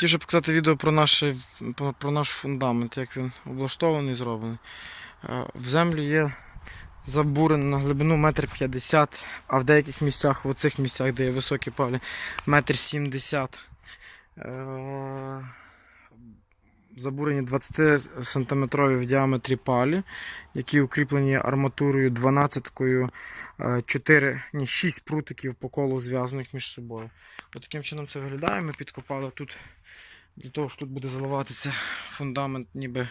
хотів ще показати відео про наш, про, наш фундамент, як він облаштований, і зроблений. Е, В землю є забурено на глибину метр п'ятдесят, а в деяких місцях, в оцих місцях, де є високі палі, метр сімдесят. Е, Забурені 20 сантиметрові в діаметрі палі, які укріплені арматурою 12-кою, 4, ні, 6 прутиків по колу зв'язаних між собою. От таким чином це виглядає. Ми підкопали тут для того, що тут буде заливатися фундамент, ніби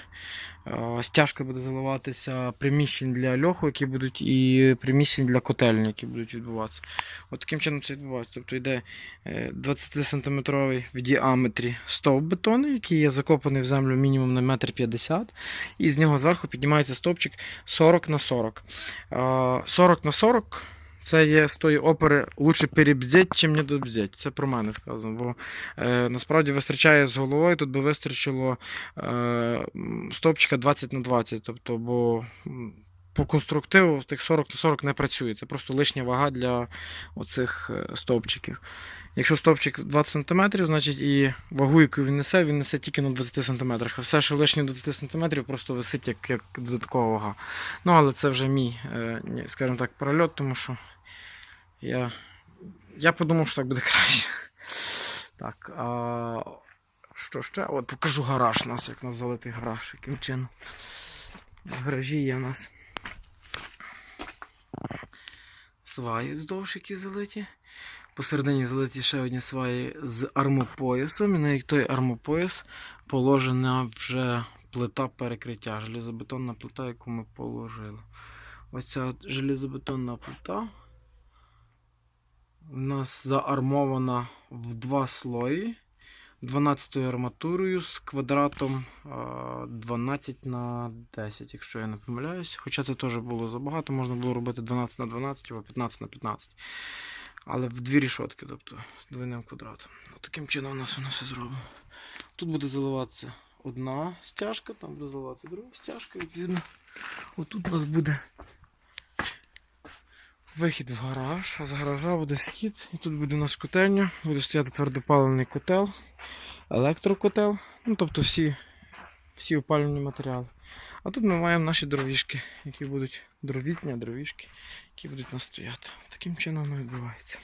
е, стяжка буде заливатися приміщень для льоху, які будуть, і приміщень для котельні, які будуть відбуватися. От таким чином це відбувається. Тобто йде 20-сантиметровий в діаметрі стовп бетону, який є закопаний в землю мінімум на метр 50 і з нього зверху піднімається стовпчик 40 на 40. Е, 40 на 40 це є з тої опери лучше перебздеть, чим не добздеть. Це про мене сказано. Бо е, насправді вистачає з головою, тут би вистачило е, стопчика стовпчика 20 на 20. Тобто, бо по конструктиву тих 40 на 40 не працює. Це просто лишня вага для оцих е, стовпчиків. Якщо стовпчик 20 см, значить і вагу, яку він несе, він несе тільки на 20 см. А все, що лишнє 20 см, просто висить як, як додаткова вага. Ну, але це вже мій, е, скажімо так, перельот, тому що я, я подумав, що так буде краще. Так, а що ще? От покажу гараж у нас, як у нас залитий гараж, яким чином. В гаражі є у нас сваї вздовж, які залиті. Посередині залиті ще одні сваї з армопоясом. І на той армопояс положена вже плита перекриття, железобетонна плита, яку ми положили. Ось ця железобетонна плита у нас заармована в два слої 12 арматурою з квадратом 12 на 10, якщо я не помиляюсь. Хоча це теж було забагато, можна було робити 12 на 12 або 15 на 15. Але в дві рішотки, тобто з двойним квадратом. От таким чином у нас воно все зроблено. Тут буде заливатися одна стяжка, там буде заливатися друга стяжка, відповідно. Отут у нас буде вихід в гараж, а з гаража буде схід. І тут буде у нас котельня, буде стояти твердопаливний котел, електрокотел, ну тобто всі, всі опалювальні матеріали. А тут ми маємо наші дровішки, які будуть дровітні, дровішки, які будуть настояти. нас стояти. Таким чином воно відбувається.